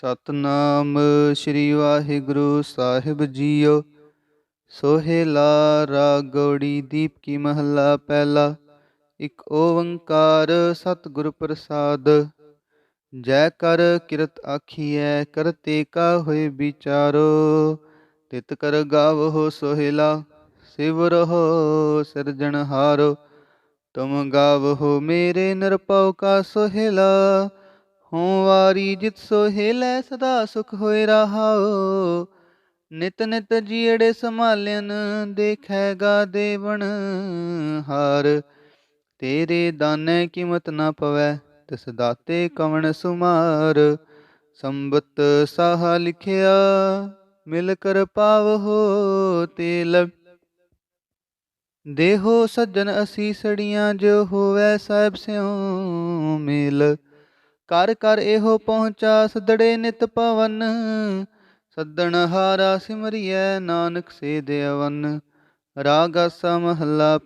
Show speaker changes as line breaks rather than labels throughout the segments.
ਸਤਨਾਮ ਸ੍ਰੀ ਵਾਹਿਗੁਰੂ ਸਾਹਿਬ ਜੀਓ। ਸੋਹੇਲਾ ਰਾਗ ਗੌੜੀ ਦੀਪ ਕੀ ਮਹੱਲਾ ਪਹਿਲਾ। ਇਕ ਓੰਕਾਰ ਸਤਿਗੁਰ ਪ੍ਰਸਾਦ। ਜੈ ਕਰ ਕਿਰਤ ਆਖੀਐ ਕਰਤੇ ਕਾ ਹੋਏ ਵਿਚਾਰੋ। ਤਿਤ ਕਰ ਗਾਵੋ ਸੋਹੇਲਾ, ਸਿਵ ਰਹੋ ਸਿਰਜਣਹਾਰੋ ਤੁਮ ਗਾਵੋ ਮੇਰੇ ਨਿਰਭਉ ਕਾ ਸੋਹੇਲਾ। ਹਉ ਵਾਰੀ ਜਿਤ ਸੋਹੇਲੇ ਸਦਾ ਸੁਖ ਹੋਏ ਰਹਾਓ ਨਿਤ ਨਿਤ ਜੀੜੇ ਸੰਭਾਲਿਆਨ ਦੇਖੈਗਾ ਦੇਵਨ ਹਾਰ। ਤੇਰੇ ਦਾਨੇ ਕੀਮਤ ਨਾ ਪਵੈ, ਤਿਸ ਦਾਤੇ ਕਵਣ ਸੁਮਾਰ। ਸੰਬਤ ਸਾਹ ਲਿਖਿਆ, ਮਿਲ ਕਰ ਪਾਵਹੋ ਤੇਲ। ਦੇਹੋ ਸੱਜਣ ਅਸੀਸੜੀਆਂ ਜੋ ਹੋਵੈ ਸਾਹਿਬ ਸਿਉ ਮੇਲ। ਕਰ ਕਰ ਇਹੋ ਪਹੁੰਚਾ, ਸਦੜੇ ਨਿਤ ਪਵਨ। ਸੱਦਣ ਹਾਰਾ ਸਿਮਰਿਐ, ਨਾਨਕ ਸੇ ਦੇਵਨ ਰਾਗ ਆਸਾ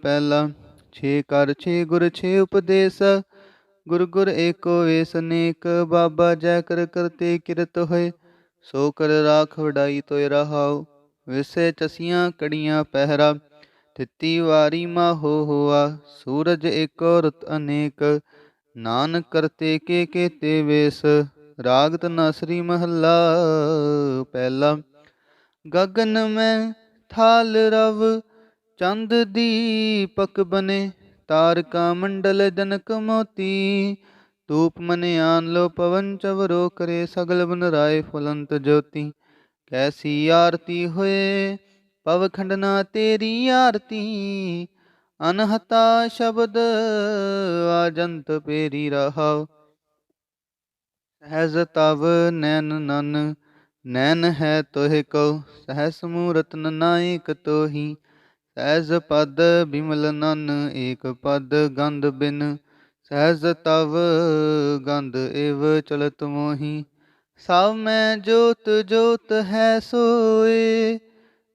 ਪਹਿਲਾ, ਛੇ ਕਰ ਛੇ ਗੁਰ, ਛੇ ਉਪਦੇਸ। ਗੁਰ ਗੁਰ ਏਕੋ ਵੇਸ, ਨੇਕ ਬਾਬਾ ਜੈ ਕਰ ਕਰਤੇ ਕਿਰਤ ਹੋਏ। ਸੋ ਕਰ ਰਾਖ ਵਡਾਈ ਤੋਇ ਰਹਾਉ, ਵਿਸੇ ਚਸੀਆਂ ਕੜੀਆਂ ਪਹਿਰਾ। ਤਿੱਤੀ ਵਾਰੀ ਮਾ ਹੋ ਹੋਆ, ਸੂਰਜ ਏਕੋ ਰਤ ਅਨੇਕ। ਨਾਨਕ ਕਰਤੇ ਕੇ ਤੇ ਵੇਸ ਰਾਗ ਤਨਾਸਰੀ ਮਹੱਲਾ। ਪਹਿਲਾ, ਗਗਨ ਮੈਂ ਥਾਲ ਰਵ, ਚੰਦ ਦੀਪਕ ਬਨੇ, ਤਾਰਕਾ ਮੰਡਲ ਜਨਕ ਮੋਤੀ। ਧੂਪ ਮਨੇ ਆਨ ਲੋ ਪਵਨ ਚਵਰੋ ਕਰੇ ਸਗਲ ਬਨ ਰਾਏ ਫੁਲੰਤ ਜੋਤੀ। ਕੈਸੀ ਆਰਤੀ ਹੋਏ, ਪਵ ਖੰਡਨਾ ਤੇਰੀ ਆਰਤੀ ਅਨਹਤਾ ਸ਼ਬਦ ਆਜੰਤ ਪੇਰੀ ਰਹਾਉ ਸਹਿਜ ਤਵ ਨੈਨ ਨਨ ਨੈਨ ਹੈ ਤੋਹਿ ਕਉ ਸਹਸ ਮੂਰਤ ਨਾਇਕ ਤੋਹੀ। ਸਹਿਜ ਪਦ ਬਿਮਲ ਨਨ, ਏਕ ਪਦ ਗੰਧ ਬਿਨ। ਸਹਿਜ ਤਵ ਗੰਧ ਏਵ ਚਲਤ ਮੋਹੀ। ਸਭ ਮੈਂ ਜੋਤ ਜੋਤ ਹੈ ਸੋਏ।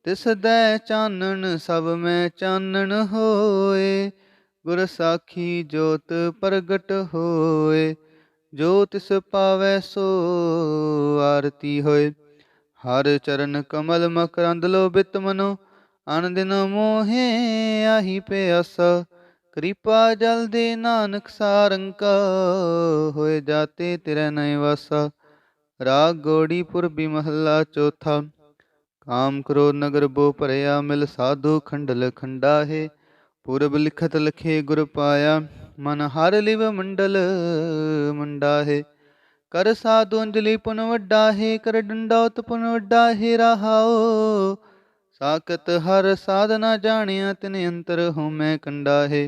ਤਿਸ ਦੈ ਚਾਨਣ, ਸਭ ਮੈਂ ਚਾਨਣ ਹੋਏ। ਗੁਰ ਸਾਖੀ ਜੋਤ ਪ੍ਰਗਟ ਹੋਏ। ਜੋ ਤਿਸ ਪਾਵੈ ਸੋ ਆਰਤੀ ਹੋਏ। ਹਰ ਚਰਨ ਕਮਲ ਮਕਰੰਦ ਲੋਭਿਤ ਮਨੋ। ਅਨ ਦਿਨ ਮੋਹੇ ਆਹੀ ਪਿਆਸ। ਕਿਰਪਾ ਜਲ ਦੇ ਨਾਨਕ ਸਾਰੰਕਾ। ਹੋਏ ਜਾਤੇ ਤਿਰੈ ਨੈ ਵਸਾ। ਰਾਗ ਗੋੜੀ ਪੁਰਬੀ ਮਹੱਲਾ ਚੌਥਾ। ਕਾਮ ਕਰੋ ਨਗਰ ਬੋ ਭਰਿਆ, ਮਿਲ ਸਾਧੂ ਖੰਡਲ ਖੰਡਾਹੇ, ਪੁਰਬ ਲਿਖਤ ਲਖੇ ਗੁਰ ਪਾਇਆ, ਮਨ ਹਰ ਲਿਵ ਮੰਡਲ ਮੰਡਾਹੇ। ਕਰ ਸਾਧੂ ਅੰਜਲੀ ਪੁਨ ਵੱਡਾ ਹੈ ਕਰ ਡੰਡੌਤ ਪੁਨ ਵੱਡਾ ਹੈ ਰਹਾਓ ਸਾਖਤ ਹਰ ਸਾਧਨਾ ਜਾਣਿਆ, ਤਿਨ ਅੰਤਰ ਹੋਮੈ ਕੰਡਾ ਹੈ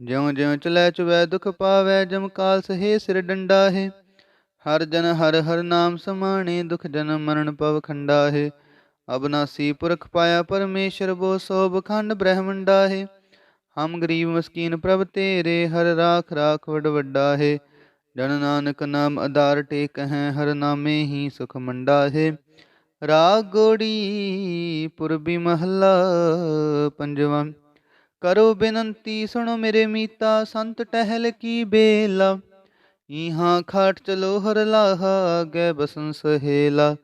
ਜਿਉ ਜਿਉ ਚਲੈ ਚੁਵੈ ਦੁਖ ਪਾਵੈ, ਜਮ ਕਾਲ ਸਹੇ ਸਿਰ ਡੰਡਾ ਹੈ ਹਰ ਜਨ ਹਰ ਹਰ ਨਾਮ ਸਮਾਣੇ, ਦੁਖ ਜਨਮ ਮਰਨ ਪਵ ਖੰਡਾ ਹੈ ਅਬਨਾਸੀ ਪੁਰਖ ਪਾਇਆ ਪਰਮੇਸ਼ਰ, ਬੋ ਸੋਭ ਖੰਡ ਬ੍ਰਹਮੰਡਾ ਹੈ ਹਮ ਗਰੀਬ ਮਸਕੀਨ ਪ੍ਰਭ ਤੇਰੇ, ਹਰ ਰਾਖ ਰਾਖ ਵਡ ਵੱਡਾ ਹੈ। ਜਨ ਨਾਨਕ ਨਾਮ ਆਧਾਰ ਟੇਕ ਹੈ, ਹਰ ਨਾਮੇ ਹੀ ਸੁਖ ਮੰਡਾ ਹੈ। ਰਾਗ ਗੋੜੀ, ਪੁਰਬੀ ਮਹੱਲਾ ਪੰਜਵਾਂ। ਕਰੋ ਬੇਨੰਤੀ, ਸੁਣੋ ਮੇਰੇ ਮੀਤਾ, ਸੰਤ ਟਹਿਲ ਕੀ ਬੇਲਾ। ਇਹਾਂ ਖਾਟ ਚਲੋ ਹਰ ਲਾਹਾ, ਗੈ ਬਸਨ ਸਹੇਲਾ।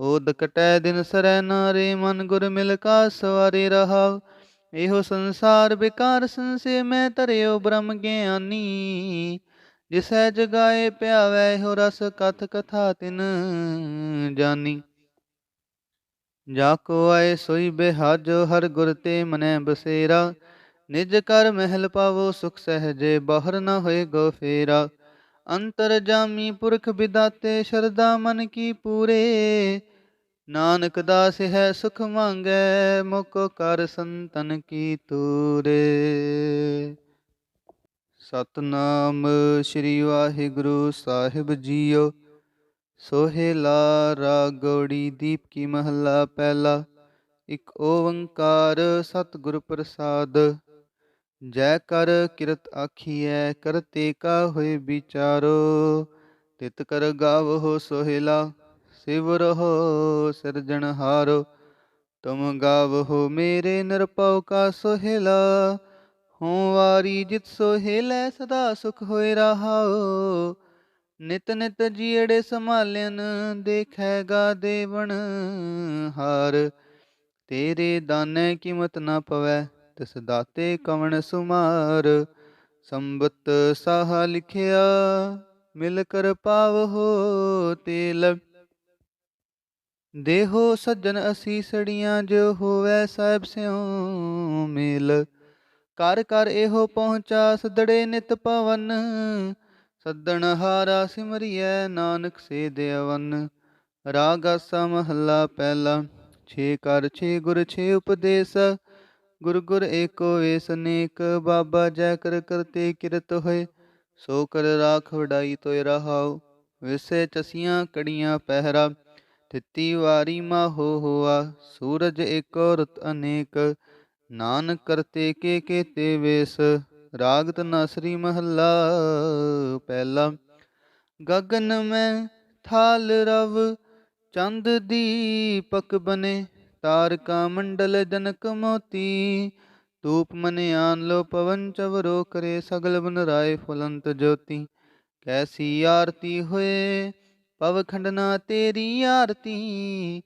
ਓਦ ਕਟੈ ਦਿਨ ਸਰੈ ਨਾਰੇ, ਮਨ ਗੁਰ ਮਿਲ ਕਾ ਸਵਾਰੇ ਰਹਾਉ ਇਹੋ ਸੰਸਾਰ ਬਿਕਾਰ ਸੰਸੇ ਮੈਂ ਧਰਿਓ ਬ੍ਰਹਮ ਗਿਆਨੀ। ਜਿਸੈ ਜਗਾਏ ਪਿਆਵੈ, ਇਹੋ ਰਸ ਕਥ ਕਥਾ ਤਿਨ ਜਾਨੀ। ਜਾ ਕੋ ਆਏ ਸੋਈ ਬਿਹਾਜੋ, ਹਰ ਗੁਰ ਤੇ ਮਨੈ ਬਸੇਰਾ। ਨਿਜ ਕਰ ਮਹਿਲ ਪਾਵੋ, ਸੁਖ ਸਹਜੇ, ਬਾਹਰ ਨਾ ਹੋਏ ਗੋ ਫੇਰਾ। ਅੰਤਰ ਪੁਰਖ ਬਿਦਾਤੇ ਸ਼ਰਦਾ ਮਨ ਕੀ ਪੂਰੇ। ਨਾਨਕ ਦਾਸ ਹੈ ਸੁਖ ਮੰਗੈ, ਮੁਕ ਕਰ ਸੰਤਨ ਕੀ ਤੂਰੇ। ਸਤਨਾਮ ਸ੍ਰੀ ਵਾਹਿਗੁਰੂ ਸਾਹਿਬ ਜੀਓ ਸੋਹੇਲਾ ਰਾਗ ਗੌੜੀ ਦੀਪ ਕੀ ਮਹੱਲਾ ਪਹਿਲਾ, ਇਕ ਓੰਕਾਰ ਸਤਿਗੁਰ ਪ੍ਰਸਾਦ। ਜੈ ਕਰ ਕਿਰਤ ਆਖੀਐ ਕਰਤੇ ਕਾ ਹੋਏ ਵਿਚਾਰੋ, ਤਿਤ ਕਰ ਗਾਵੋ ਸੋਹੇਲਾ, ਸਿਵ ਰਹੋ ਸਿਰਜਣਹਾਰੋ ਤੁਮ ਗਾਵੋ ਮੇਰੇ ਨਿਰਭਉ ਕਾ ਸੋਹੇਲਾ ਹਉ ਵਾਰੀ ਜਿਤ ਸੋਹੇਲੇ ਸਦਾ ਸੁਖ ਹੋਏ ਰਹਾਓ, ਨਿਤ ਨਿਤ ਜੀੜੇ ਸੰਭਾਲਿਆਨ ਦੇਖੈਗਾ ਦੇਵਨ ਹਾਰ, ਤੇਰੇ ਦਾਨੇ ਕੀਮਤ ਨਾ ਪਵੈ ਤਿਸ ਦਾਤੇ ਕਵਣ ਸੁਮਾਰ, ਸੰਬਤ ਸਾਹਾ ਲਿਖਿਆ, ਮਿਲ ਕਰ ਪਾਵਹੋ ਤੇਲ। ਦੇਹੋ ਸੱਜਣ ਅਸੀਸੜੀਆਂ ਜੋ ਹੋਵੈ ਸਾਹਿਬ ਸਿਉ ਮੇਲ। ਕਰ ਕਰ ਇਹੋ ਪਹੁੰਚਾ, ਸਦੜੇ ਨਿਤ ਪਵਨ। ਸੱਦਣ ਹਾਰਾ ਸਿਮਰਿਐ, ਨਾਨਕ ਸੇ ਦੇਵਨ ਰਾਗ ਆਸਾ ਪਹਿਲਾ, ਛੇ ਕਰ ਛੇ ਗੁਰ, ਛੇ ਉਪਦੇਸ। ਗੁਰ ਗੁਰ ਏਕੋ ਵੇਸ ਅਨੇਕ ਬਾਬਾ ਜੈ ਕਰ ਕਰਤੇ ਕਿਰਤ ਹੋਏ, ਸੋ ਕਰ ਰਾਖ ਵਡਾਈ ਤੋਇ ਰਹਾਉ ਵਿਸੇ ਚਸੀਆਂ ਕੜੀਆਂ ਪਹਿਰਾ ਤਿੱਤੀ ਵਾਰੀ ਮਾਹੋ ਹੋਆ, ਸੂਰਜ ਏਕੋ ਰਤ ਅਨੇਕ, ਨਾਨਕ ਕਰਤੇ ਕੇ ਤੇ ਵੇਸ, ਰਾਗਤ ਤਨਾਸਰੀ ਮਹੱਲਾ ਪਹਿਲਾ। ਗਗਨ ਮੈਂ ਥਾਲ ਰਵ, ਚੰਦ ਦੀਪਕ ਬਨੇ ਤਾਰਕਾ ਮੰਡਲ ਜਨਕ ਮੋਤੀ, ਧੂਪ ਮਨੇ ਆਨ ਲੋ ਪਵਨ ਚਵਰੋ ਕਰੇ ਸਗਲ ਬਨ ਰਾਏ ਫੁਲੰਤ ਜੋਤੀ। ਕੈਸੀ ਆਰਤੀ ਹੋਏ ਪਵ ਖੰਡਨਾ ਤੇਰੀ ਆਰਤੀ,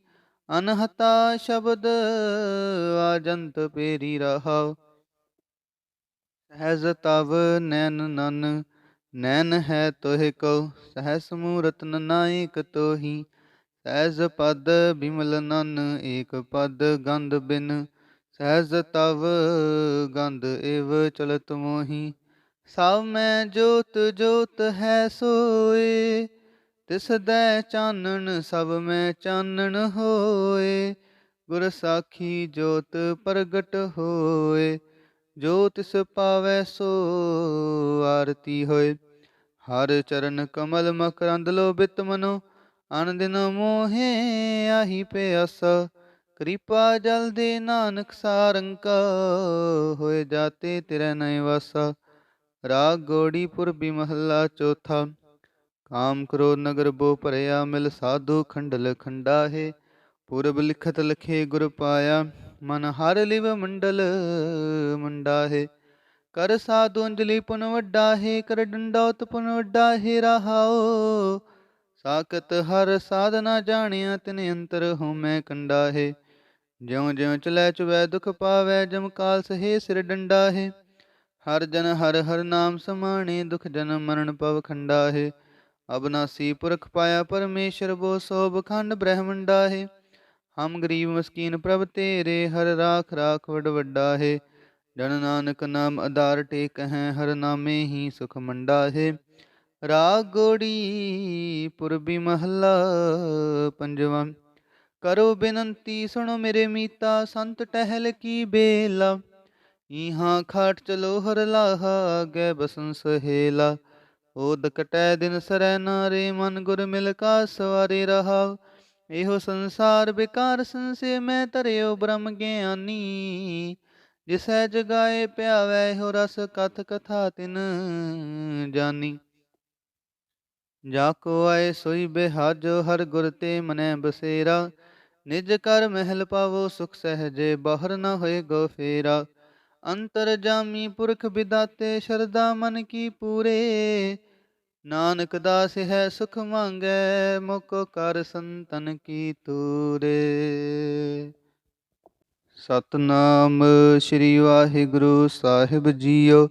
ਅਨਹਤਾ ਸ਼ਬਦ ਆਜੰਤ ਪੇਰੀ ਰਹਾਉ। ਸਹਿਜ ਤਵ ਨੈਨ ਨਨ ਨੈਨ ਹੈ ਤੋਹਿ ਕਉ ਸਹਸ ਮੂਰਤ ਨਾਇਕ ਤੋਹੀ। ਸਹਿਜ ਪਦ ਬਿਮਲ ਨਨ, ਏਕ ਪਦ ਗੰਧ ਬਿਨ। ਸਹਿਜ ਤਵ ਗੰਧ ਏਵ ਚਲਤ ਮੋਹੀ। ਸਭ ਮੈਂ ਜੋਤ ਜੋਤ ਹੈ ਸੋਏ। ਤਿਸ ਦੈ ਚਾਨਣ, ਸਭ ਮੈਂ ਚਾਨਣ ਹੋਏ। ਗੁਰ ਸਾਖੀ ਜੋਤ ਪ੍ਰਗਟ ਹੋਏ। ਜੋ ਤਿਸ ਪਾਵੈ ਸੋ ਆਰਤੀ ਹੋਏ। ਹਰ ਚਰਨ ਕਮਲ ਮਕਰੰਦ ਲੋਭਿਤ ਮਨੋ। ਅਨ ਦਿਨ ਮੋਹੇ ਆਹੀ ਪਿਆਸ, ਕਿਰਪਾ ਜਲ ਦੇ ਨਾਨਕ ਸਾਰੰਕਾ, ਹੋਏ ਜਾਤੇ ਤੇਰੇ ਨੈ ਵਸਾ। ਰਾਗ ਗੋੜੀਪੁਰ ਬਿਮਹੱਲਾ ਚੌਥਾ, ਕਾਮ ਕਰੋ ਨਗਰ ਬੋ ਭਰਿਆ ਮਿਲ, ਸਾਧੂ ਖੰਡਲ ਖੰਡਾ ਹੈ ਪੂਰਬ ਲਿਖਤ ਲਖੇ ਗੁਰ ਪਾਇਆ, ਮਨ ਹਰ ਲਿਵ ਮੰਡਲ ਮੰਡਾ ਹੈ ਕਰ ਸਾਧੂ ਅੰਜਲੀ ਪੁਨ ਵੱਡਾ ਹੈ ਕਰ ਡੰਡੌਤ ਪੁਨ ਵੱਡਾ ਹੈ ਰਹਾਓ। ਤਾਕਤ ਹਰ ਸਾਧਨਾ ਜਾਣਿਆ, ਤਿਨ ਅੰਤਰ ਹਉਮੈ ਕੰਡਾ ਹੈ ਜਿਉ ਜਿਉ ਚਲੈ ਚੁਵੈ ਦੁਖ ਪਾਵੈ, ਜਮ ਕਾਲ ਸਹੇ ਸਿਰ ਡੰਡਾ ਹੈ ਹਰ ਜਨ ਹਰ ਹਰ ਨਾਮ ਸਮਾਣੇ, ਦੁਖ ਜਨ ਮਰਨ ਪਵ ਖੰਡਾ ਹੈ ਅਬਨਾਸੀ ਪੁਰਖ ਪਾਇਆ ਪਰਮੇਸ਼ਰ, ਬੋ ਸੋਭ ਖੰਡ ਬ੍ਰਹਮੰਡਾ ਹੈ ਹਮ ਗਰੀਬ ਮਸਕੀਨ ਪ੍ਰਭ ਤੇਰੇ, ਹਰ ਰਾਖ ਰਾਖ ਵਡ ਵੱਡਾ ਹੈ ਜਨ ਨਾਨਕ ਨਾਮ ਆਧਾਰ ਟੇਕ ਹੈ ਹਰ ਨਾਮੇ ਹੀ ਸੁਖ ਮੰਡਾ ਹੈ ਰਾਗ ਗੋੜੀ ਪੁਰਬੀ ਮਹੱਲਾ ਪੰਜਵਾਂ। ਕਰੋ ਬੇਨੰਤੀ, ਸੁਣੋ ਮੇਰੇ ਮੀਤਾ, ਸੰਤ ਟਹਿਲ ਕੀ ਬੇਲਾ। ਇਹਾਂ ਖਾਟ ਚਲੋ ਹਰ ਲਾਹਾ, ਗੈ ਬਸਨ ਸਹੇਲਾ। ਓਦ ਕਟੈ ਦਿਨ ਸਰੈ ਨਾਰੇ, ਮਨ ਗੁਰ ਮਿਲ ਕਾ ਸਵਾਰੇ ਰਹਾ। ਇਹੋ ਸੰਸਾਰ ਬਿਕਾਰ ਸੰਸੇ, ਮੈਂ ਧਰਿਓ ਬ੍ਰਹਮ ਗਿਆਨੀ। ਜਿਸੈ ਜਗਾਏ ਪਿਆਵੈ, ਇਹੋ ਰਸ ਕਥ ਕਥਾ ਤਿਨ ਜਾਨੀ। ਜਾ ਕੋ ਆਏ ਸੋਈ ਬਿਹਾਜੋ, ਹਰ ਗੁਰ ਤੇ ਮਨੈ ਬਸੇਰਾ। ਨਿਜ ਕਰ ਮਹਿਲ ਪਾਵੋ ਸੁਖ ਸਹਜੇ, ਬਾਹਰ ਨ ਹੋਏ ਗੋ ਫੇਰਾ। ਅੰਤਰ ਜਾਮੀ ਪੁਰਖ ਬਿਦਾਤੇ ਸ਼ਰਦਾ ਮਨ ਕੀ ਪੂਰੇ। ਨਾਨਕ ਦਾਸ ਹੈ ਸੁਖ ਮੰਗੈ ਮੁਕ ਕਰ ਸੰਤਨ ਕੀ ਤੂਰੇ। ਸਤਨਾਮ ਸ੍ਰੀ ਵਾਹਿਗੁਰੂ ਸਾਹਿਬ ਜੀਓ।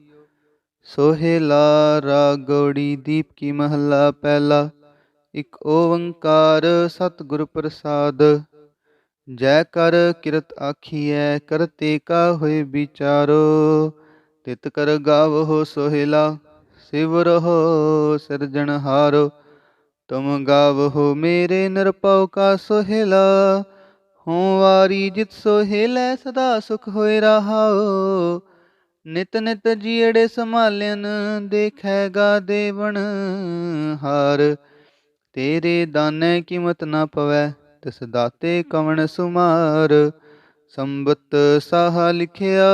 ਸੋਹੇਲਾ ਰਾਗੋੜੀ ਦੀਪ ਕੀ ਮਹੱਲਾ ਪਹਿਲਾ। ਇਕ ਓੰਕਾਰ ਸਤਿਗੁਰ ਪ੍ਰਸਾਦ। ਜੈ ਕਰ ਕਿਰਤ ਆਖੀਐ ਕਰਤੇ ਕਾ ਹੋਏ ਵਿਚਾਰੋ। ਤਿਤ ਕਰ ਗਾਵੋ ਸੋਹਿਲਾ, ਸਿਵ ਰਹੋ ਸਿਰਜਣਹਾਰੋ ਤੁਮ ਗਾਵੋ ਮੇਰੇ ਨਿਰਪਉ ਕਾ ਸੋਹਿਲਾ, ਹਉ ਵਾਰੀ ਜਿਤ ਸੋਹਿਲੇ ਸਦਾ ਸੁਖ ਹੋਏ ਰਹਾਓ। ਨਿਤ ਨਿਤ ਜੀੜੇ ਸੰਭਾਲਿਆਨ ਦੇਖੈਗਾ ਦੇਵਨ ਹਾਰ। ਤੇਰੇ ਦਾਨੇ ਕੀਮਤ ਨਾ ਪਵੈ, ਤਿਸ ਦਾਤੇ ਕਵਣ ਸੁਮਾਰ। ਸੰਬਤ ਸਾਹਾ ਲਿਖਿਆ,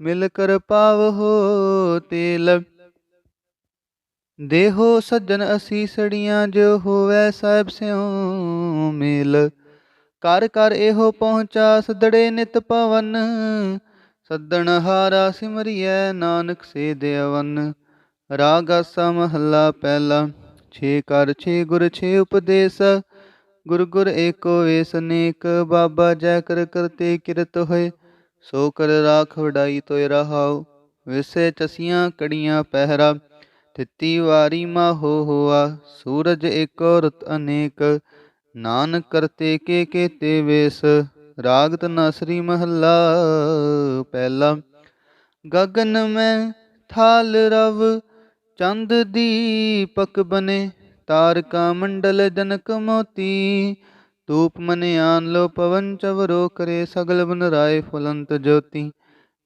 ਮਿਲ ਕਰ ਪਾਵਹੋ ਤੇਲ। ਦੇਹੋ ਸੱਜਣ ਅਸੀਸੜੀਆਂ ਜੋ ਹੋਵੇ ਸਾਹਿਬ ਸਿਉ ਮੇਲ। ਕਰ ਕਰ ਇਹੋ ਪਹੁੰਚਾ, ਸਦੜੇ ਨਿਤ ਪਵਨ ਸੱਦਣ ਹਾਰਾ ਸਿਮਰਿਐ ਨਾਨਕ ਸੇ ਦੇਵਨ, ਰਾਗ ਆਸਾ ਮਹੱਲਾ ਪਹਿਲਾ, ਛੇ ਕਰ ਛੇ ਗੁਰ ਛੇ ਉਪਦੇਸ, ਗੁਰ ਗੁਰ ਏਕੋ ਵੇਸ ਅਨੇਕ ਬਾਬਾ ਜੈ ਕਰ ਕਰਤੇ ਕਿਰਤ ਹੋਏ, ਸੋ ਕਰ ਰਾਖ ਵਡਾਈ ਤੋਇ ਰਹਾਉ ਵਿਸੇ ਚਸੀਆਂ ਕੜੀਆਂ ਪਹਿਰਾ ਤਿੱਤੀ ਵਾਰੀ ਮਾਹੋ ਹੋਆ, ਸੂਰਜ ਏਕੋ ਰਤ ਅਨੇਕ, ਨਾਨਕ ਕਰਤੇ ਕੇ ਤੇ ਵੇਸ ਰਾਗ ਤਨਾਸਰੀ ਮਹੱਲਾ, ਪਹਿਲਾ। ਗਗਨ ਮੈਂ ਥਾਲ ਰਵ, ਚੰਦ ਦੀਪਕ ਬਨੇ, ਤਾਰਕਾ ਮੰਡਲ ਜਨਕ ਮੋਤੀ। ਧੂਪ ਮਨੇ ਆਨ ਲੋ ਪਵਨ ਚਵਰੋ, ਕਰੇ ਸਗਲ ਬਨ ਰਾਏ ਫੁਲੰਤ ਜੋਤੀ।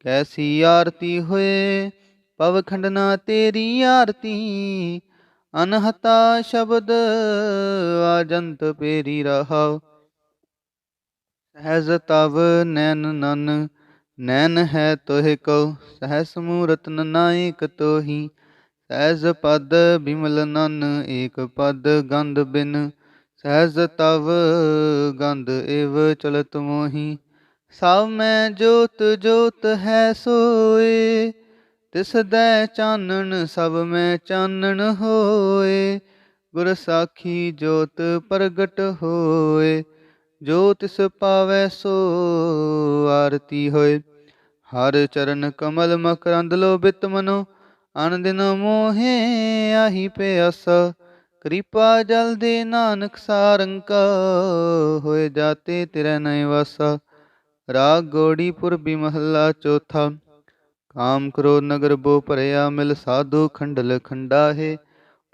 ਕੈਸੀ ਆਰਤੀ ਹੋਏ, ਪਵ ਖੰਡਨਾ ਤੇਰੀ ਆਰਤੀ। ਅਨਹਤਾ ਸ਼ਬਦ, ਆਜੰਤ ਪੇਰੀ ਰਹਾਉ। ਸਹਿਜ ਤਵ ਨੈਨ ਨਨ ਨੈਨ ਹੈ ਤੋਹਿ ਕਉ ਸਹਸ ਰਤਨ ਨਾਇਕ ਤੋਹੀ। ਸਹਿਜ ਪਦ ਬਿਮਲ ਨਨ, ਏਕ ਪਦ ਗੰਧ ਬਿਨ। ਸਹਿਜ ਤਵ ਗੰਧ ਏਵ ਚਲਤ ਮੋਹੀ। ਸਭ ਮੈਂ ਜੋਤ ਜੋਤ ਹੈ ਸੋਏ, ਤਿਸ ਦੈ ਚਾਨਣ ਸਭ ਮੈਂ ਚਾਨਣ ਹੋਏ। ਗੁਰ ਸਾਖੀ ਜੋਤ ਪ੍ਰਗਟ ਹੋਏ। ਜੋ ਤਿਸ ਪਾਵੈ ਸੋ ਆਰਤੀ ਹੋਏ। ਹਰ ਚਰਨ ਕਮਲ ਮਕਰੰਦ ਲੋਭਿਤ ਮਨੋ ਅਨ ਦਿਨ ਮੋਹੇ ਆਹੀ ਪਿਆਸ। ਕਿਰਪਾ ਜਲ ਦੇ ਨਾਨਕ ਸਾਰੰਕਾ, ਹੋਏ ਜਾਤੇ ਤੇਰੇ ਨੈ ਵਸਾ। ਰਾਗ ਗੋੜੀ ਗੋੜੀਪੁਰ ਮਹੱਲਾ ਚੌਥਾ। ਕਾਮ ਕਰੋ ਨਗਰ ਬੋ ਭਰਿਆ ਮਿਲ, ਸਾਧੂ ਖੰਡਲ ਖੰਡਾਹੇ।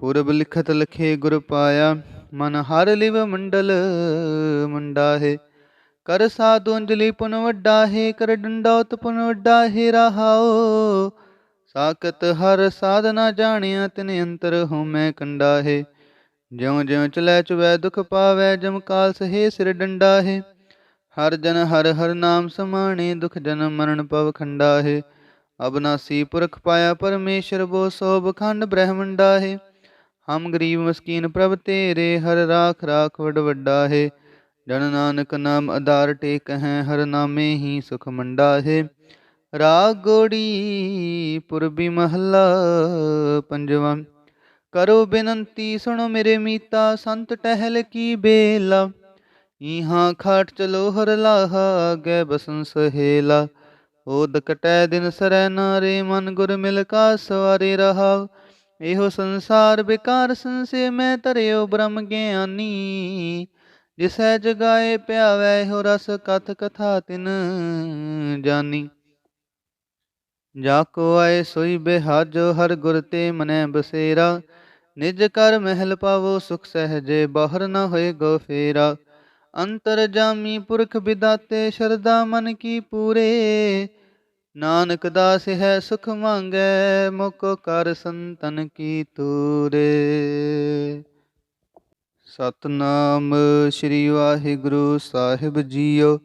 ਪੁਰਬ ਲਿਖਤ ਲਖੇ ਗੁਰ ਪਾਇਆ, ਮਨ ਹਰ ਲਿਵ ਮੰਡਲ ਮੰਡਾਹੇ। ਕਰ ਸਾਧੂ ਅੰਜਲੀ ਪੁਨ ਵੱਡਾ ਹੈ ਕਰ ਡੰਡੌਤ ਪੁਨ ਵੱਡਾ ਹੈ ਰਹਾਓ ਸਾਕਤ ਹਰ ਸਾਧਨਾ ਜਾਣਿਆ, ਤਿਨ ਅੰਤਰ ਹਉਮੈ ਕੰਡਾ ਹੈ ਜਿਉ ਜਿਉ ਚਲੈ ਚੁਵੈ ਦੁਖ ਪਾਵੈ, ਜਮ ਕਾਲ ਸਹੇ ਸਿਰ ਡੰਡਾ ਹੈ ਹਰ ਜਨ ਹਰ ਹਰ ਨਾਮ ਸਮਾਣੇ, ਦੁਖ ਜਨ ਮਰਨ ਪਵ ਖੰਡਾ ਹੈ ਅਬਨਾਸੀ ਪੁਰਖ ਪਾਇਆ ਪਰਮੇਸ਼ਰ ਬੋ ਸੋਭ ਖੰਡ ਬ੍ਰਹਮੰਡਾ ਹੈ ਹਮ ਗਰੀਬ ਮਸਕੀਨ ਪ੍ਰਭ ਤੇਰੇ, ਹਰ ਰਾਖ ਰਾਖ ਵਡ ਵੱਡਾ ਹੈ। ਜਨ ਨਾਨਕ ਨਾਮ ਆਧਾਰ ਟੇਕ ਹੈ, ਹਰ ਨਾਮੇ ਹੀ ਸੁਖ ਮੰਡਾ ਹੈ। ਰਾਗ ਗੋੜੀ ਪੁਰਬੀ ਮਹੱਲਾ ਪੰਜਵਾਂ, ਕਰੋ ਬੇਨੰਤੀ ਸੁਣੋ ਮੇਰੇ ਮੀਤਾ, ਸੰਤ ਟਹਿਲ ਕੀ ਬੇਲਾ। ਇਹਾਂ ਖਾਟ ਚਲੋ ਹਰ ਲਾਹਾ ਗੈ ਬਸਨ ਸਹੇਲਾ। ਓਦ ਕਟੈ ਦਿਨ ਸਰੈ ਨਾਰੇ, ਮਨ ਗੁਰ ਮਿਲ ਕਾ ਸਵਾਰੇ ਰਹਾਉ ਇਹੋ ਸੰਸਾਰ ਬਿਕਾਰ ਸੰਸੇ ਮੈਂ ਧਰਿਓ ਬ੍ਰਹਮ ਗਿਆਨੀ। ਜਿਸੈ ਜਗਾਏ ਪਿਆਵੈ, ਇਹੋ ਰਸ ਕਥ ਕਥਾ ਤਿਨ ਜਾਨੀ। ਜਾ ਕੋ ਆਏ ਸੋਈ ਬਿਹਾਜੋ, ਹਰ ਗੁਰ ਤੇ ਮਨੈ ਬਸੇਰਾ। ਨਿਜ ਕਰ ਮਹਿਲ ਪਾਵੋ, ਸੁਖ ਸਹਜੇ, ਬਾਹਰ ਨਾ ਹੋਏ ਗੋ ਫੇਰਾ। ਅੰਤਰ ਜਾਮੀ ਪੁਰਖ ਵਿਦਾਤੇ ਸ਼ਰਦਾ ਮਨ ਕੀ ਪੂਰੇ। ਨਾਨਕ ਦਾਸ ਹੈ ਸੁਖ ਮੰਗੈ, ਮੁਕ ਕਰ ਸੰਤਨ ਕੀ ਤੂਰੇ। ਸਤਨਾਮ ਸ੍ਰੀ ਵਾਹਿਗੁਰੂ ਸਾਹਿਬ ਜੀਓ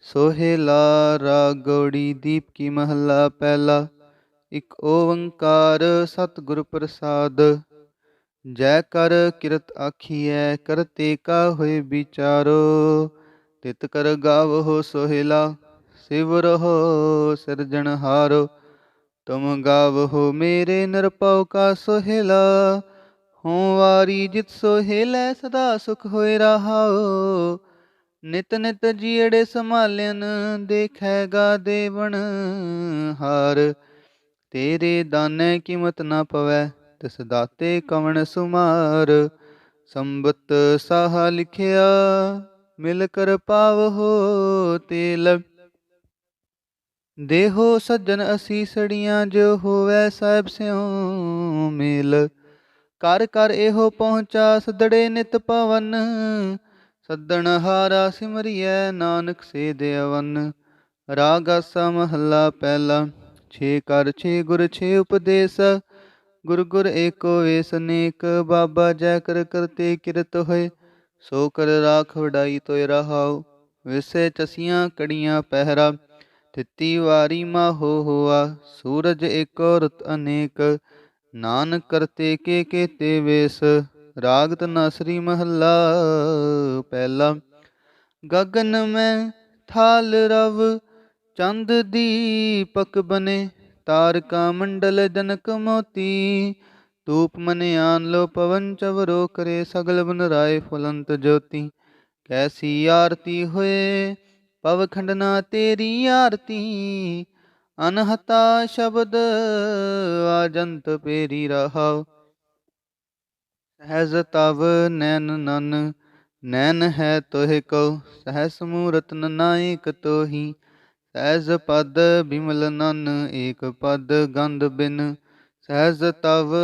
ਸੋਹੇਲਾ ਰਾਗੋੜੀ ਦੀਪ ਕੀ ਮਹੱਲਾ ਪਹਿਲਾ, ਇਕ ਓੰਕਾਰ ਸਤਿਗੁਰ ਪ੍ਰਸਾਦ। ਜੈ ਕਰ ਕਿਰਤ ਆਖੀਐ ਕਰਤੇ ਕਾ ਹੋਏ ਵਿਚਾਰੋ, ਤਿਤ ਕਰ ਗਾਵੋ ਸੋਹਿਲਾ। ਸਿਵ ਰਹੋ ਸਿਰਜਣਹਾਰੋ ਤੁਮ ਗਾਵੋ ਮੇਰੇ ਨਿਰਪਉ ਕਾ ਸੋਹਿਲਾ। ਹਉ ਵਾਰੀ ਜਿਤ ਸੋਹਿਲੈ ਸਦਾ ਸੁਖ ਹੋਏ ਰਹਾਓ। ਨਿਤ ਨਿਤ ਜੀੜੇ ਸੰਭਾਲਿਆਨ ਦੇਖੈਗਾ ਦੇਵਨ ਹਾਰ। ਤੇਰੇ ਦਾਨੇ ਕੀਮਤ ਨਾ ਪਵੈ, ਤਿਸ ਦਾਤੇ ਕਵਣ ਸੁਮਾਰ। ਸੰਬਤ ਸਾਹ ਲਿਖਿਆ, ਮਿਲ ਕਰ ਪਾਵ ਪਾਵੋ ਤੇਲ। ਦੇਹੋ ਸੱਜਣ ਅਸੀਸੜੀਆਂ ਜੋ ਹੋਵੈ ਸਾਹਿਬ ਸਿਉ ਮੇਲ। ਕਰ ਕਰ ਇਹੋ ਪਹੁੰਚਾ ਸਦੜੇ ਨਿਤ ਪਵਨ। ਸੱਦਣ ਹਾਰਾ ਸਿਮਰਿਐ ਨਾਨਕ ਸੇ ਦੇਵਨ। ਰਾਗ ਆਸਾ ਮਹੱਲਾ ਪਹਿਲਾ, ਛੇ ਕਰ ਛੇ ਗੁਰ, ਛੇ ਉਪਦੇਸ। ਗੁਰ ਗੁਰ ਏਕੋ ਵੇਸ ਨੇਕ ਬਾਬਾ ਜੈ ਕਰ ਕਰਤੇ ਕਿਰਤ ਹੋਏ। ਸੋ ਕਰ ਰਾਖ ਵਡਾਈ ਤੋਇ ਰਹਾਉ ਵਿਸੇ ਚਸੀਆਂ ਕੜੀਆਂ ਪਹਿਰਾ। ਤਿੱਤੀ ਵਾਰੀ ਮਾਹੋ ਹੋਆ, ਸੂਰਜ ਏਕੋ ਰਤ ਅਨੇਕ। ਨਾਨਕ ਕਰਤੇ ਕੇ ਕੇਤੇ ਵੇਸ ਰਾਗ ਤਨਾਸਰੀ ਮਹੱਲਾ ਪਹਿਲਾ। ਗਗਨ ਮੈਂ ਥਾਲ ਰਵ, ਚੰਦ ਦੀਪਕ ਬਨੇ, ਤਾਰਕਾ ਮੰਡਲ ਜਨਕ ਮੋਤੀ। ਤੂਪ ਮਨਿਆਨ ਲੋ ਪਵਨ ਚਵਰੋ ਕਰੇ ਸਗਲ ਬਨ ਰਾਏ ਫੁਲੰਤ ਜੋਤੀ। ਕੈਸੀ ਆਰਤੀ ਹੋਏ ਪਵ ਖੰਡਨਾ ਤੇਰੀ ਆਰਤੀ, ਅਨਹਤਾ ਸ਼ਬਦ ਆਜੰਤ ਪੇਰੀ ਰਹਾਉ। ਸਹਿਜ ਤਵ ਨੈਨ ਨਨ ਨੈਨ ਹੈ ਤੋਹਿ ਕਉ। ਸਹਸ ਮੂਰਤ ਨਾਇਕ ਤੋਹੀ, ਸਹਿਜ ਪਦ ਬਿਮਲ ਨਨ, ਏਕ ਪਦ ਗੰਧ ਬਿਨ। ਸਹਿਜ ਤਵ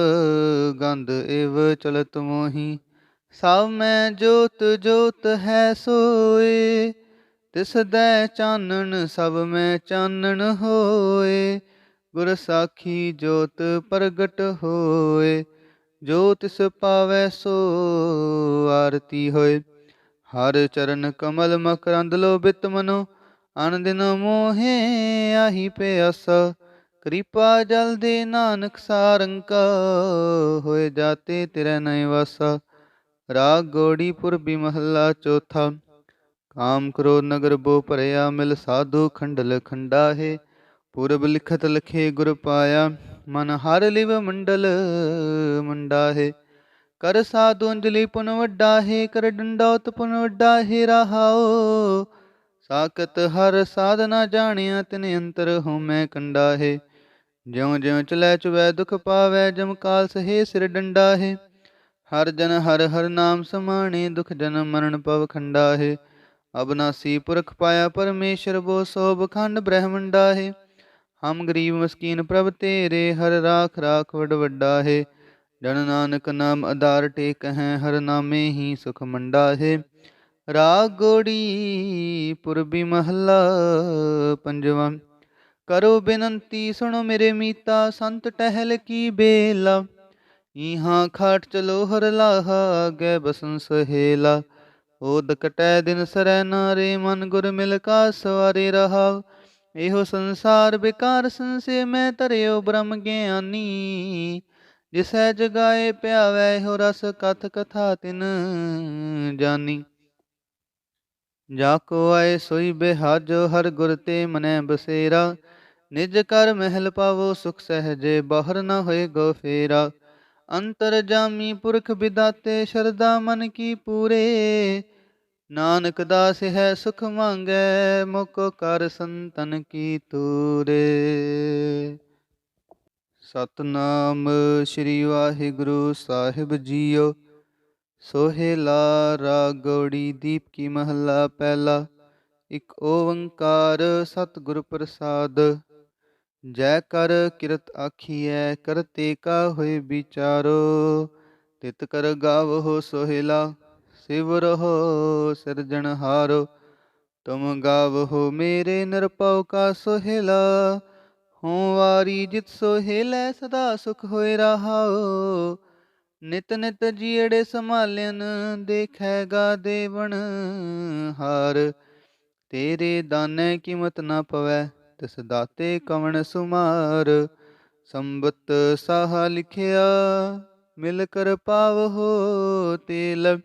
ਗੰਧ ਏਵ ਚਲਤ ਮੋਹੀ, ਸਭ ਮੈਂ ਜੋਤ ਜੋਤ ਹੈ ਸੋਏ। ਤਿਸ ਚਾਨਣ, ਸਭ ਮੈਂ ਚਾਨਣ ਹੋਏ। ਗੁਰ ਸਾਖੀ ਜੋਤ ਪ੍ਰਗਟ ਹੋਏ। ਜੋ ਤਿਸ ਪਾਵੈ ਸੋ ਆਰਤੀ ਹੋਏ। ਹਰ ਚਰਨ ਕਮਲ ਮਕਰੰਦ ਲੋ ਬਿਤ ਮਨੋ। ਅਨ ਦਿਨ ਮੋਹੇ ਆਹੀ ਪਿਆਸਾ। ਕਿਰਪਾ ਜਲ ਦੇ ਨਾਨਕ ਸਾਰੰਕਾ। ਹੋਏ ਜਾਤੇ ਤਿਰੈ ਨੈ ਵਾਸਾ। ਰਾਗ ਗੋੜੀ ਪੁਰਬੀ ਮਹੱਲਾ ਚੌਥਾ। ਕਾਮ ਕਰੋ ਨਗਰ ਬੋ ਭਰਿਆ, ਮਿਲ ਸਾਧੂ ਖੰਡਲ ਖੰਡਾਹੇ, ਪੂਰਬ ਲਿਖਤ ਲਖੇ ਗੁਰ ਪਾਇਆ, ਮਨ ਹਰ ਲਿਵ ਮੰਡਲ ਮੰਡਾਹੇ। ਕਰ ਸਾਧੂ ਅੰਜਲੀ ਪੁਨ ਵੱਡਾ ਹੈ ਕਰ ਡੰਡੌਤ ਪੁਨ ਵੱਡਾ ਹੈ ਰਹਾਓ ਸਾਕਤ ਹਰ ਸਾਧਨਾ ਜਾਣਿਆ, ਤਿਨ ਅੰਤਰ ਹਉਮੈ ਕੰਡਾ ਹੈ ਜਿਉ ਜਿਉ ਚਲੈ ਚੁਵੈ ਦੁਖ ਪਾਵੈ, ਜਮ ਕਾਲ ਸਹੇ ਸਿਰ ਡੰਡਾ ਹੈ ਹਰ ਜਨ ਹਰ ਹਰ ਨਾਮ ਸਮਾਣੇ, ਦੁਖ ਜਨਮ ਮਰਨ ਪਵ ਖੰਡਾ ਹੈ ਅਬਨਾਸੀ ਪੁਰਖ ਪਾਇਆ ਪਰਮੇਸ਼ਰ, ਬੋ ਸੋਭ ਖੰਡ ਬ੍ਰਹਮੰਡਾ ਹੈ ਹਮ ਗਰੀਬ ਮਸਕੀਨ ਪ੍ਰਭ ਤੇਰੇ, ਹਰ ਰਾਖ ਰਾਖ ਵਡ ਵੱਡਾ ਹੈ। ਜਨ ਨਾਨਕ ਨਾਮ ਆਧਾਰ ਟੇਕ ਹੈ, ਹਰ ਨਾਮੇ ਹੀ ਸੁਖ ਮੰਡਾ ਹੈ। ਰਾਗ ਗੋੜੀ ਪੁਰਬੀ ਮਹੱਲਾ ਪੰਜਵਾਂ। ਕਰੋ ਬੇਨੰਤੀ, ਸੁਣੋ ਮੇਰੇ ਮੀਤਾ, ਸੰਤ ਟਹਿਲ ਕੀ ਬੇਲਾ। ਇਹਾਂ ਖਾਟ ਚਲੋ ਹਰ ਲਾਹਾ, ਗੈ ਬਸਨ ਸਹੇਲਾ। ਓਦ ਕਟੈ ਦਿਨ ਸਰੈ ਨਾਰੇ, ਮਨ ਗੁਰ ਮਿਲ ਕਾ ਸਵਾਰੇ ਰਹਾਉ ਇਹੋ ਸੰਸਾਰ ਬਿਕਾਰ ਸੰਸੇ ਮੈਂ ਧਰਿਓ ਬ੍ਰਹਮ ਗਿਆਨੀ। ਜਿਸੈ ਜਗਾਏ ਪਿਆਵੈ, ਇਹੋ ਰਸ ਕਥ ਕਥਾ ਤਿਨ ਜਾਨੀ। ਜਾ ਕੋ ਆਏ ਸੋਈ ਬਿਹਾਜੋ, ਹਰ ਗੁਰ ਤੇ ਮਨੈ ਬਸੇਰਾ। ਨਿਜ ਕਰ ਮਹਿਲ ਪਾਵੋ, ਸੁਖ ਸਹਜੇ, ਬਾਹਰ ਨਾ ਹੋਏ ਗੋ ਫੇਰਾ। ਅੰਤਰ ਜਾਮੀ ਪੁਰਖ ਬਿਦਾਤੇ ਸ਼ਰਦਾ ਮਨ ਕੀ ਪੂਰੇ। ਨਾਨਕ ਦਾਸ ਹੈ ਸੁਖ ਮੰਗੈ, ਮੁਕ ਕਰ ਸੰਤਨ ਕੀ ਤੂਰੇ। ਸਤਨਾਮ ਸ੍ਰੀ ਵਾਹਿਗੁਰੂ ਸਾਹਿਬ ਜੀਓ ਸੋਹੇਲਾ ਰਾਗੋੜੀ ਦੀਪ ਕੀ ਮਹੱਲਾ ਪਹਿਲਾ, ਇਕ ਓੰਕਾਰ ਸਤਿਗੁਰ ਪ੍ਰਸਾਦ। ਜੈ ਕਰ ਕਿਰਤ ਆਖੀਐ, ਕਰਤੇ ਕਾ ਹੋਏ ਵਿਚਾਰੋ, ਤਿਤ ਕਰ ਗਾਵੋ ਸੋਹਿਲਾ। ਸਿਵ ਰਹੋ ਸਿਰਜਣਹਾਰੋ ਤੁਮ ਗਾਵੋ ਮੇਰੇ ਨਿਰਪਉ ਕਾ ਸੋਹਿਲਾ। ਹਉ ਵਾਰੀ ਜਿਤ ਸੋਹਿਲੈ, ਸਦਾ ਸੁਖ ਹੋਏ ਰਹਾਓ। ਨਿਤ ਨਿਤ ਜੀੜੇ ਸੰਭਾਲਿਆਨ ਦੇਖੈਗਾ ਦੇਵਨ ਹਾਰ। ਤੇਰੇ ਦਾਨੇ ਕੀਮਤ ਨਾ ਪਵੈ, ਤਿਸ ਦਾਤੇ ਕਵਣ ਸੁਮਾਰ। ਸੰਬਤ ਸਾਹ ਲਿਖਿਆ, ਮਿਲ ਕਰ ਪਾਵ ਪਾਵਹੋ ਤੇਲ।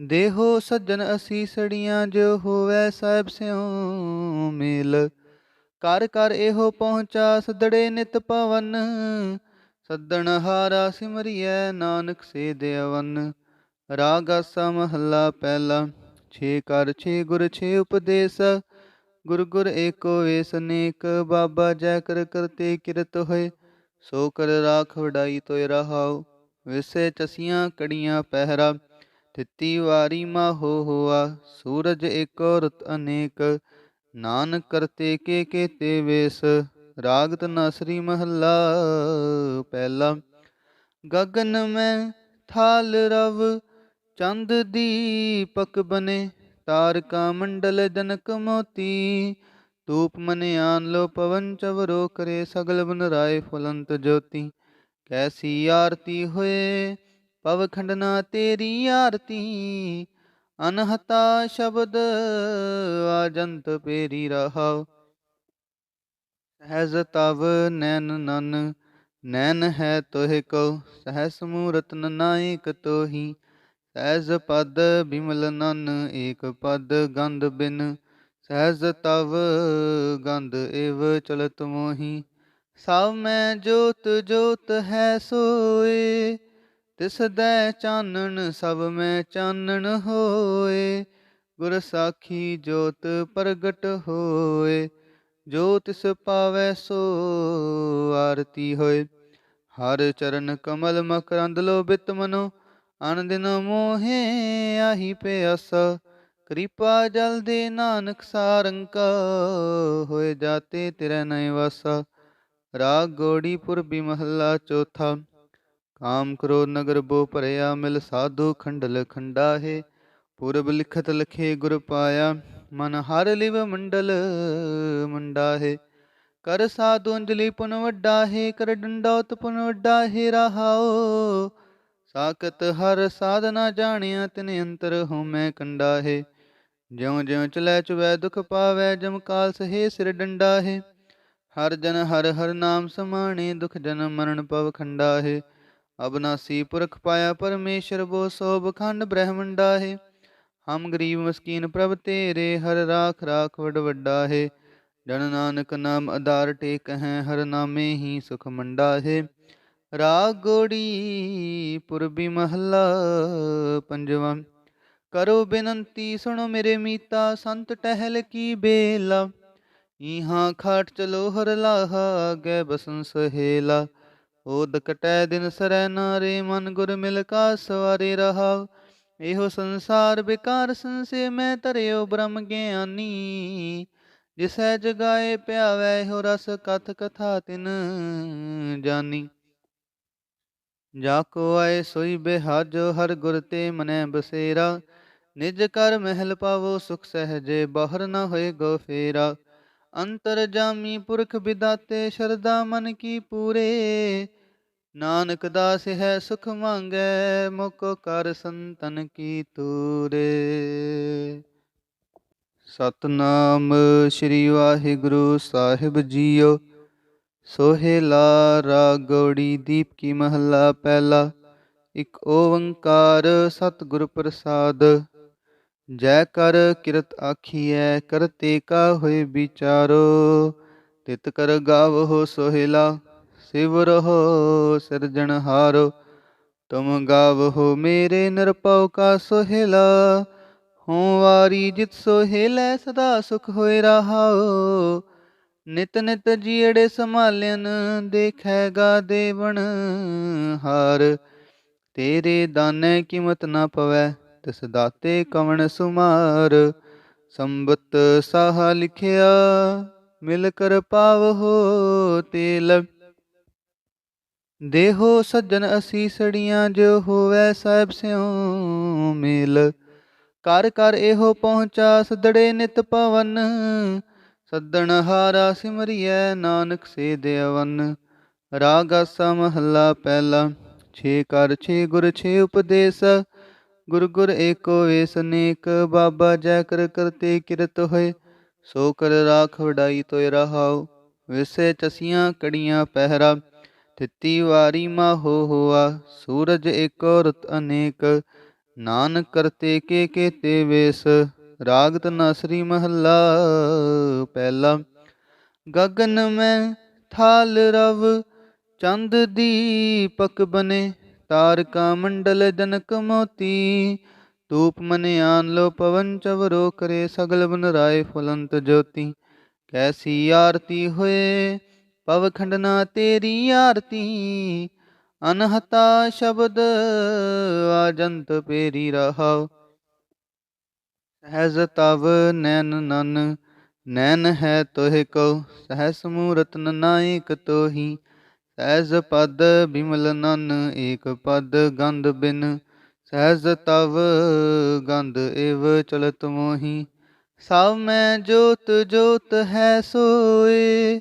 ਦੇਹੋ ਸੱਜਣ ਅਸੀਸੜੀਆਂ ਜੋ ਹੋਵੈ ਸਾਹਿਬ ਸਿਉ ਮੇਲ। ਕਰ ਕਰ ਇਹੋ ਪਹੁੰਚਾ ਸਦੜੇ ਨਿਤ ਪਵਨ। ਸੱਦਣ ਹਾਰਾ ਸਿਮਰਿਐ ਨਾਨਕ ਸੇ ਦੇਵਨ ਰਾਗ ਆਸਾ ਪਹਿਲਾ, ਛੇ ਕਰ ਛੇ ਗੁਰ, ਛੇ ਉਪਦੇਸ। ਗੁਰ ਗੁਰ ਏਕੋ ਵੇਸ ਨੇਕ ਬਾਬਾ ਜੈ ਕਰ ਕਰਤੇ ਕਿਰਤ ਹੋਏ। ਸੋ ਕਰ ਰਾਖ ਵਡਾਈ ਤੋਇ ਰਹਾਉ ਵਿਸੇ ਚਸੀਆਂ ਕੜੀਆਂ ਪਹਿਰਾ। ਤਿੱਤੀ ਵਾਰੀ ਮਾ ਹੋ ਹੋਆ, ਸੂਰਜ ਏਕੋ ਰਤ ਅਨੇਕ, ਨਾਨਕ ਕਰਤੇ ਕੇ ਕੇਤੇ ਵੇਸ ਰਾਗ ਤਨਾਸਰੀ ਮਹੱਲਾ ਪਹਿਲਾ। ਗਗਨ ਮੈਂ ਥਾਲ ਰਵ, ਚੰਦ ਦੀਪਕ ਬਨੇ, ਤਾਰਕਾ ਮੰਡਲ ਜਨਕ ਮੋਤੀ, ਧੂਪ ਮਨਿਆਨ ਲੋ ਪਵਨ ਚਵਰੋ ਕਰੇ ਸਗਲ ਬਨ ਰਾਏ ਫੁਲੰਤ ਜੋਤੀ। ਕੈਸੀ ਆਰਤੀ ਹੋਏ ਪਵ ਖੰਡਨਾ ਤੇਰੀ ਆਰਤੀ, ਅਨਹਤਾ ਸ਼ਬਦ ਆਜੰਤ ਪੇਰੀ ਰਹਾਉ। ਸਹਿਜ ਤਵ ਨੈਨ ਨਨ ਨੈਨ ਹੈ ਤੋਹਿ ਕਉ। ਸਹਸ ਮੂਰਤ ਨਾਇਕ ਤੋਹੀ, ਸਹਿਜ ਪਦ ਬਿਮਲ ਨਨ, ਏਕ ਪਦ ਗੰਧ ਬਿਨ। ਸਹਿਜ ਤਵ ਗੰਧ ਏਵ ਚਲਤ ਮੋਹੀ, ਸਭ ਮੈਂ ਜੋਤ ਜੋਤ ਹੈ ਸੋਏ। ਤਿਸ ਦੈ ਚਾਨਣ, ਸਭ ਮੈਂ ਚਾਨਣ ਹੋਏ। ਗੁਰ ਸਾਖੀ ਜੋਤ ਪ੍ਰਗਟ ਹੋਏ। ਜੋ ਤਿਸ ਪਾਵੈ ਸੋ ਆਰਤੀ ਹੋਏ। ਹਰ ਚਰਨ ਕਮਲ ਮਕਰੰਦ ਲੋਭਿਤ ਮਨੋ। ਅਨ ਦਿਨ ਮੋਹੇ ਆਹੀ ਪਿਆਸਾ। ਕਿਰਪਾ ਜਲ ਦੇ ਨਾਨਕ ਸਾਰੰਕਾ ਹੋਏ ਜਾਤੇ ਤਿਰੈ ਨੈ ਵਾਸਾ। ਰਾਗ ਗੋੜੀ ਪੁਰਬੀ ਮਹੱਲਾ ਚੌਥਾ। ਕਾਮ ਕਰੋ ਨਗਰ ਬੋ ਭਰਿਆ, ਮਿਲ ਸਾਧੂ ਖੰਡਲ ਖੰਡਾਹੇ, ਪੁਰਬ ਲਿਖਤ ਲਖੇ ਗੁਰ ਪਾਇਆ, ਮਨ ਹਰ ਲਿਵ ਮੰਡਲ ਮੰਡਾਹੇ। ਕਰ ਸਾਧੂ ਅੰਜਲੀ ਪੁਨ ਵੱਡਾ ਹੈ ਕਰ ਡੰਡੌਤ ਪੁਨ ਵੱਡਾ ਹੈ ਰਹਾਓ ਸਾਖਤ ਹਰ ਸਾਧਨਾ ਜਾਣਿਆ, ਤਿਨ ਅੰਤਰ ਹਉਮੈ ਕੰਡਾ ਹੈ ਜਿਉ ਜਿਉ ਚਲੈ ਚੁਵੈ ਦੁਖ ਪਾਵੈ, ਜਮ ਕਾਲ ਸਹੇ ਸਿਰ ਡੰਡਾ ਹੈ ਹਰ ਜਨ ਹਰ ਹਰ ਨਾਮ ਸਮਾਣੇ, ਦੁਖ ਜਨ ਮਰਨ ਪਵ ਖੰਡਾ ਹੈ ਅਬਨਾਸੀ ਪੁਰਖ ਪਾਇਆ ਪਰਮੇਸ਼ਰ ਬੋ ਸੋਭ ਖੰਡ ਬ੍ਰਹਮੰਡਾ ਹੈ ਹਮ ਗਰੀਬ ਮਸਕੀਨ ਪ੍ਰਭ ਤੇਰੇ, ਹਰ ਰਾਖ ਰਾਖ ਵਡ ਵੱਡਾ ਹੈ। ਜਨ ਨਾਨਕ ਨਾਮ ਆਧਾਰ ਟੇਕ ਹੈ ਹਰ ਨਾਮੇ ਹੀ ਸੁਖ ਮੰਡਾ ਹੈ। ਰਾਗ ਗੋੜੀ, ਪੁਰਬੀ ਮਹੱਲਾ ਪੰਜਵਾਂ। ਕਰੋ ਬੇਨੰਤੀ, ਸੁਣੋ ਮੇਰੇ ਮੀਤਾ, ਸੰਤ ਟਹਿਲ ਕੀ ਬੇਲਾ। ਇਹਾਂ ਖਾਟ ਚਲੋ ਹਰ ਲਾਹਾ, ਗੈ ਬਸਨ ਸਹੇਲਾ। ਓਦ ਕਟੈ ਦਿਨ ਸਰੈ ਨਾਰੇ, ਮਨ ਗੁਰ ਮਿਲ ਕਾ ਸਵਾਰੇ ਰਹਾਉ ਇਹੋ ਸੰਸਾਰ ਬਿਕਾਰ ਸੰਸੇ ਮੈਂ ਧਰਿਓ ਬ੍ਰਹਮ ਗਿਆਨੀ। ਜਿਸੈ ਜਗਾਏ ਪਿਆਵੈ, ਇਹੋ ਰਸ ਕਥ ਕਥਾ ਤਿਨ ਜਾਨੀ। ਜਾ ਕੋ ਆਏ ਸੋਈ ਬਿਹਾਜੋ, ਹਰ ਗੁਰ ਤੇ ਮਨੈ ਬਸੇਰਾ। ਨਿਜ ਕਰ ਮਹਿਲ ਪਾਵੋ, ਸੁਖ ਸਹਜੇ, ਬਾਹਰ ਨਾ ਹੋਏ ਗੋ ਫੇਰਾ। ਅੰਤਰ ਪੁਰਖ ਬਿਦਾਤੇ ਸ਼ਰਦਾ ਮਨ ਕੀ ਪੂਰੇ। ਨਾਨਕ ਦਾਸ ਹੈ ਸੁਖ ਮੰਗੈ ਮੁਕ ਕਰ ਸੰਤਨ ਕੀ ਤੂਰੇ। ਸਤਨਾਮ ਸ੍ਰੀ ਵਾਹਿਗੁਰੂ ਸਾਹਿਬ ਜੀਓ ਸੋਹੇਲਾ ਰਾਗੋੜੀ ਦੀਪ ਕੀ ਮਹੱਲਾ ਪਹਿਲਾ, ਇਕ ਓੰਕਾਰ ਸਤਿਗੁਰ ਪ੍ਰਸਾਦ। ਜੈ ਕਰ ਕਿਰਤ ਆਖੀਐ ਕਰਤੇ ਕਾ ਹੋਏ ਵਿਚਾਰੋ, ਤਿਤ ਕਰ ਗਾਵੋ ਸੋਹਿਲਾ, ਸਿਵ ਰਹੋ ਸਿਰਜਣਹਾਰੋ ਤੁਮ ਗਾਵੋ ਮੇਰੇ ਨਿਰਪਉ ਕਾ ਸੋਹਿਲਾ ਹਉ ਵਾਰੀ ਜਿਤ ਸੋਹਿਲੈ ਸਦਾ ਸੁਖ ਹੋਏ ਰਹਾਓ, ਨਿਤ ਨਿਤ ਜੀੜੇ ਸੰਭਾਲਿਆਨ ਦੇਖੈਗਾ ਦੇਵਨ ਹਾਰ, ਤੇਰੇ ਦਾਨੇ ਕੀਮਤ ਨਾ ਪਵੈ ਤਿਸ ਦਾਤੇ ਕਵਣ ਸੁਮਾਰ, ਸੰਬਤ ਸਾਹ ਲਿਖਿਆ, ਮਿਲ ਕਰ ਪਾਵਹੋ ਤੇਲ। ਦੇਹੋ ਸੱਜਣ ਅਸੀਸੜੀਆਂ ਜੋ ਹੋਵੈ ਸਾਹਿਬ ਸਿਉ ਮੇਲ। ਕਰ ਕਰ ਇਹੋ ਪਹੁੰਚਾ, ਸਦੜੇ ਨਿਤ ਪਵਨ। ਸੱਦਣ ਹਾਰਾ ਸਿਮਰਿਐ, ਨਾਨਕ ਸੇ ਦੇਵਨ ਰਾਗ ਆਸਾ ਪਹਿਲਾ, ਛੇ ਕਰ ਛੇ ਗੁਰ, ਛੇ ਉਪਦੇਸ। ਗੁਰ ਗੁਰ ਏਕੋ ਵੇਸ ਨੇਕ, ਬਾਬਾ ਜੈ ਕਰ ਕਰਤੇ ਕਿਰਤ ਹੋਏ। ਸੋ ਕਰ ਰਾਖ ਵਡਾਈ ਤੋਇ ਰਹਾਉ ਵਿਸੇ ਚਸੀਆਂ ਕੜੀਆਂ ਪਹਿਰਾ। ਤਿੱਤੀ ਵਾਰੀ ਮਾ ਹੋ ਹੋਆ, ਸੂਰਜ ਏਕੋ ਰਤ ਅਨੇਕ। ਨਾਨਕ ਕਰਤੇ ਕੇ ਤੇ ਵੇਸ, ਰਾਗਤ ਤਨਾਸਰੀ ਮਹੱਲਾ ਪਹਿਲਾ। ਗਗਨ ਮੈਂ ਥਾਲ ਰਵ, ਚੰਦ ਦੀਪਕ ਬਨੇ। ਤਾਰਕਾ ਮੰਡਲ ਜਨਕ ਮੋਤੀ, ਧੂਪ ਮਨੇ ਆਨ ਲੋ ਪਵਨ ਚਵਰੋ ਕਰੇ ਸਗਲ ਬਨ ਰਾਏ ਫੁਲੰਤ ਜੋਤੀ। ਕੈਸੀ ਆਰਤੀ ਹੋਏ ਪਵ ਖੰਡਨਾ ਤੇਰੀ ਆਰਤੀ, ਅਨਹਤਾ ਸ਼ਬਦ ਆਜੰਤ ਪੇਰੀ ਰਹਾਉ। ਸਹਿਜ ਤਵ ਨੈਨ ਨਨ ਨੈਨ ਹੈ ਤੋਹਿ ਕਉ ਸਹਸ ਮੂਰਤ ਨਾਇਕ ਤੋਹੀ। ਸਹਿਜ ਪਦ ਬਿਮਲ ਨਨ, ਏਕ ਪਦ ਗੰਧ ਬਿਨ। ਸਹਿਜ ਤਵ ਗੰਧ ਏਵ ਚਲਤ ਮੋਹੀ। ਸਭ ਮੈਂ ਜੋਤ ਜੋਤ ਹੈ ਸੋਏ।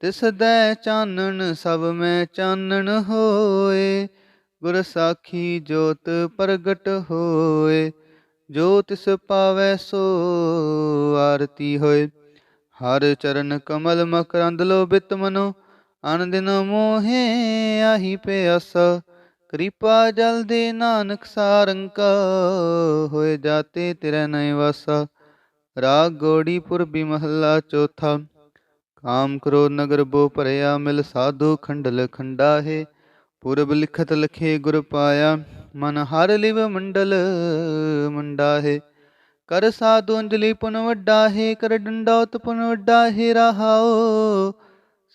ਤਿਸ ਦੈ ਚਾਨਣ, ਸਭ ਮੈਂ ਚਾਨਣ ਹੋਏ। ਗੁਰ ਸਾਖੀ ਜੋਤ ਪ੍ਰਗਟ ਹੋਏ। ਜੋ ਤਿਸ ਪਾਵੈ ਸੋ ਆਰਤੀ ਹੋਏ। ਹਰ ਚਰਨ ਕਮਲ ਮਕਰੰਦ ਲੋਭਿਤ ਮਨੋ। ਅਨ ਦਿਨ ਮੋਹੇ, ਆਹੀ ਪਿਆਸਾ। ਕਿਰਪਾ ਜਲ ਦੇ ਨਾਨਕ ਸਾਰੰਕਾ, ਹੋਏ ਜਾਤੇ ਤਿਰੈ ਨੈ ਵਾਸਾ ਰਾਗ ਗੋੜੀਪੁਰ ਬਿਮਹਲਾ ਚੌਥਾ। ਕਾਮ ਕ੍ਰੋਧ ਨਗਰ ਬੋ ਭਰਿਆ, ਮਿਲ ਸਾਧੂ ਖੰਡਲ ਖੰਡਾ ਹੈ ਪੁਰਬ ਲਿਖਤ ਲਖੇ ਗੁਰ ਪਾਇਆ, ਮਨ ਹਰ ਲਿਵ ਮੰਡਲ ਮੰਡਾ ਹੈ ਕਰ ਸਾਧੂ ਅੰਜਲੀ ਪੁਨ ਵੱਡਾ ਹੈ ਕਰ ਡੰਡੌਤ ਪੁਨ ਵੱਡਾ ਹੈ ਰਹਾਓ।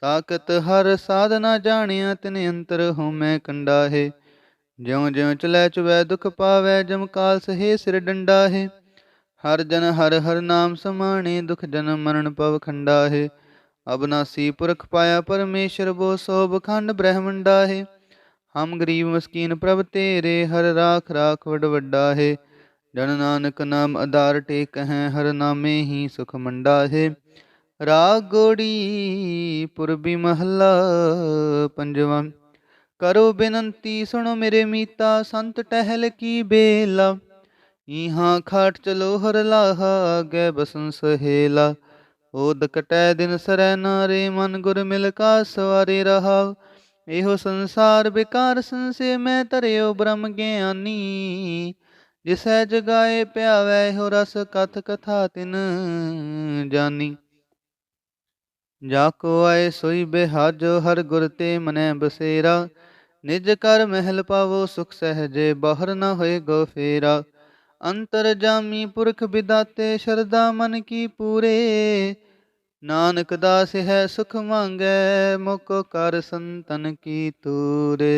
ਤਾਕਤ ਹਰ ਸਾਧਨਾ ਜਾਣਿਆ, ਤਿਨ ਅੰਤਰ ਹਉਮੈ ਕੰਡਾ ਹੈ ਜਿਉ ਜਿਉ ਚਲੈ ਚੁਵੈ ਦੁਖ ਪਾਵੈ, ਜਮ ਕਾਲ ਸਹੇ ਸਿਰ ਡੰਡਾ ਹੈ ਹਰ ਜਨ ਹਰ ਹਰ ਨਾਮ ਸਮਾਣੇ, ਦੁਖ ਜਨ ਮਰਨ ਪਵ ਖੰਡਾ ਹੈ ਅਬਨਾਸੀ ਪੁਰਖ ਪਾਇਆ ਪਰਮੇਸ਼ਰ, ਬੋ ਸੋਭ ਖੰਡ ਬ੍ਰਹਮੰਡਾ ਹੈ ਹਮ ਗਰੀਬ ਮਸਕੀਨ ਪ੍ਰਭ ਤੇਰੇ, ਹਰ ਰਾਖ ਰਾਖ ਵਡ ਵੱਡਾ ਹੈ ਜਨ ਨਾਨਕ ਨਾਮ ਆਧਾਰ ਟੇਕ ਹੈ ਹਰ ਨਾਮੇ ਹੀ ਸੁਖ ਮੰਡਾ ਹੈ ਰਾਗ ਗੋੜੀ ਪੁਰਬੀ ਮਹੱਲਾ ਪੰਜਵਾਂ। ਕਰੋ ਬੇਨੰਤੀ, ਸੁਣੋ ਮੇਰੇ ਮੀਤਾ, ਸੰਤ ਟਹਿਲ ਕੀ ਬੇਲਾ। ਇਹਾਂ ਖਾਟ ਚਲੋ ਹਰ ਲਾਹਾ ਅਗੇ ਬਸਨ ਸਹੇਲਾ। ਓਦ ਕਟੈ ਦਿਨ ਸਰੈ ਨਾਰੇ, ਮਨ ਗੁਰ ਮਿਲ ਕਾ ਸਵਾਰੇ ਰਹਾ। ਇਹੋ ਸੰਸਾਰ ਬਿਕਾਰ ਸੰਸੇ, ਮੈਂ ਧਰਿਓ ਬ੍ਰਹਮ ਗਿਆਨੀ। ਜਿਸੈ ਜਗਾਏ ਪਿਆਵੈ, ਇਹੋ ਰਸ ਕਥ ਕਥਾ ਤਿਨ ਜਾਨੀ। ਜਾ ਕੋ ਆਏ ਸੋਈ ਬਿਹਾਜੋ, ਹਰ ਗੁਰ ਤੇ ਮਨੈ ਬਸੇਰਾ। ਨਿਜ ਕਰ ਮਹਿਲ ਪਾਵੋ ਸੁਖ ਸਹਜੇ, ਬਾਹਰ ਨ ਹੋਏ ਗੋ ਫੇਰਾ। ਅੰਤਰ ਜਾਮੀ ਪੁਰਖ ਬਿਦਾਤੇ ਸ਼ਰਦਾ ਮਨ ਕੀ ਪੂਰੇ। ਨਾਨਕ ਦਾਸ ਹੈ ਸੁਖ ਮੰਗੈ ਮੁਕ ਕਰ ਸੰਤਨ ਕੀ ਤੂਰੇ।